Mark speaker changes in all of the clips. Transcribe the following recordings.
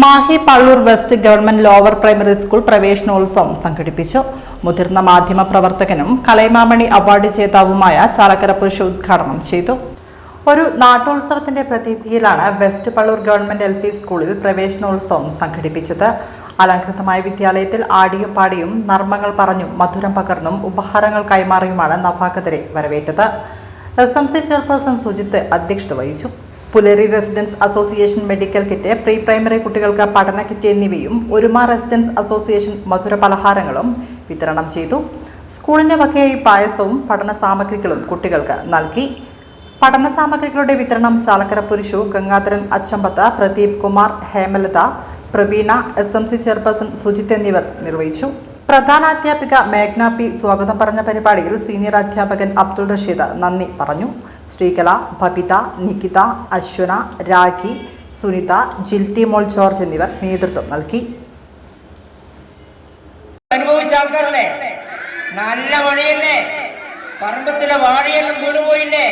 Speaker 1: Mahe Palloor west government lower primary school പ്രവേശനോത്സവം സംഘടിപ്പിച്ചു. മുതിർന്ന മാധ്യമ പ്രവർത്തകനും കലൈമാമണി അവാർഡ് ജേതാവുമായ ചാലക്കര പുരുഷ ഉദ്ഘാടനം ചെയ്തു. ഒരു നാട്ടോത്സവത്തിന്റെ പ്രതീതിയിലാണ് വെസ്റ്റ് പള്ളൂർ ഗവൺമെന്റ് എൽ സ്കൂളിൽ പ്രവേശനോത്സവം സംഘടിപ്പിച്ചത്. അലങ്കൃതമായ വിദ്യാലയത്തിൽ ആടിയും പാടിയും നർമ്മങ്ങൾ പറഞ്ഞും മധുരം പകർന്നും ഉപഹാരങ്ങൾ കൈമാറിയുമാണ് നവാഗതരെ വരവേറ്റത്. S M C chairperson Sujith അധ്യക്ഷത വഹിച്ചു. Pulari residence association medical kit pre primary കുട്ടികൾക്ക് പഠന കിറ്റ് എന്നിവയും ഒരുമ റെസിഡൻസ് അസോസിയേഷൻ മധുര പലഹാരങ്ങളും വിതരണം ചെയ്തു. സ്കൂളിന്റെ വകയായി പായസവും പഠന സാമഗ്രികളും കുട്ടികൾക്ക് നൽകി. പഠന സാമഗ്രികളുടെ വിതരണം Chalakkara Purushu Gangadharan Achambath Pradeep Kumar Hemalatha Praveena S M C chairperson Sujith എന്നിവർ നിർവഹിച്ചു. പ്രധാനാധ്യാപിക മേഘ്ന പി സ്വാഗതം പറഞ്ഞ പരിപാടിയിൽ സീനിയർ അധ്യാപകൻ അബ്ദുൾ റഷീദ് നന്ദി പറഞ്ഞു. ശ്രീകല ബബിത നികിത അശ്വന രാഖി സുനിത ജിൽറ്റി മോൾ ജോർജ് എന്നിവർ നേതൃത്വം നൽകി.
Speaker 2: അനുഭവിച്ച ആൾക്കാരല്ലേ? നല്ല മഴയല്ലേ പറമ്പത്തിലെ വാഴയെല്ലാം വീണുപോയില്ലേ?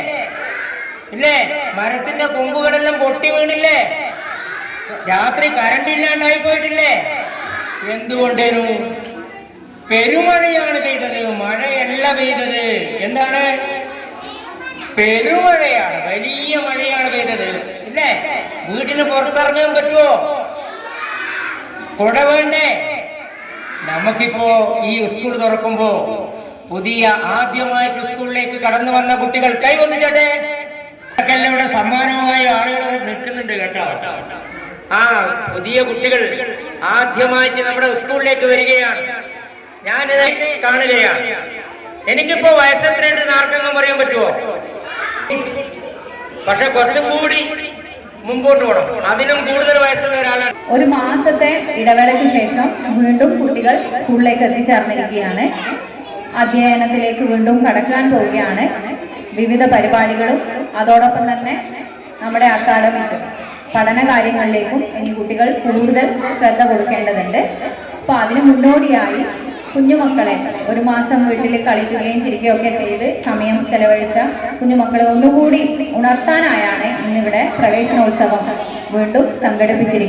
Speaker 2: ഇല്ലേ? മരത്തിന്റെ കൊമ്പുകളെല്ലാം പൊട്ടി വീണില്ലേ? രാത്രി കറണ്ട് ഇല്ലാണ്ടായി പോയിട്ടില്ലേ എന്തുകൊണ്ടേനു? പെരുമഴയാണ് പെയ്തത്. മഴയല്ല പെയ്തത്. എന്താണ്? പെരുമഴയാണ്. വലിയ മഴയാണ് പെയ്തത്. ഇല്ലേ? വീട്ടിന് പുറത്തിറങ്ങാൻ പറ്റുമോ കുട വേണ്ടേ? നമുക്കിപ്പോ ഈ സ്കൂൾ തുറക്കുമ്പോ പുതിയ ആദ്യമായിട്ട് സ്കൂളിലേക്ക് കടന്നു വന്ന കുട്ടികൾ കൈ അവർക്കെല്ലാം ഇവിടെ സമ്മാനവുമായി ആളുകൾ നിൽക്കുന്നുണ്ട് കേട്ടോ. ആ പുതിയ കുട്ടികൾ ആദ്യമായിട്ട് നമ്മുടെ സ്കൂളിലേക്ക് വരികയാണ്. ഞാനിത് കാണുകയാണ്. എനിക്കിപ്പോ വയസ്സെത്രയുണ്ട് ആർക്കെങ്കിലും പറയാൻ പറ്റുമോ പക്ഷെ കുറച്ചും കൂടി മുമ്പോട്ട് പോകണം അതിനും കൂടുതൽ വയസ്സുള്ള ഒരാളാണ്.
Speaker 3: ഒരു മാസത്തെ ഇടവേളയ്ക്ക് ശേഷം വീണ്ടും കുട്ടികൾ സ്കൂളിലേക്ക് എത്തിച്ചേർന്നിരിക്കുകയാണ്. അധ്യയനത്തിലേക്ക് വീണ്ടും കടക്കാൻ പോവുകയാണ്. വിവിധ പരിപാടികളും അതോടൊപ്പം തന്നെ നമ്മുടെ അക്കാഡമിക് പഠന കാര്യങ്ങളിലേക്കും ഇനി കുട്ടികൾ കൂടുതൽ ശ്രദ്ധ കൊടുക്കേണ്ടതുണ്ട്. അപ്പോൾ അതിന് മുന്നോടിയായി കുഞ്ഞുമക്കളെ ഒരു മാസം വീട്ടിൽ കളിക്കുകയും ചിരിക്കുകയും ഒക്കെ ചെയ്ത് സമയം ചെലവഴിച്ച കുഞ്ഞുമക്കളെ ഒന്നുകൂടി ഉണർത്താനായാണ് ഇന്നിവിടെ പ്രവേശനോത്സവം. വീണ്ടും സംഘടിപ്പിച്ചിരിക്കുന്നത്.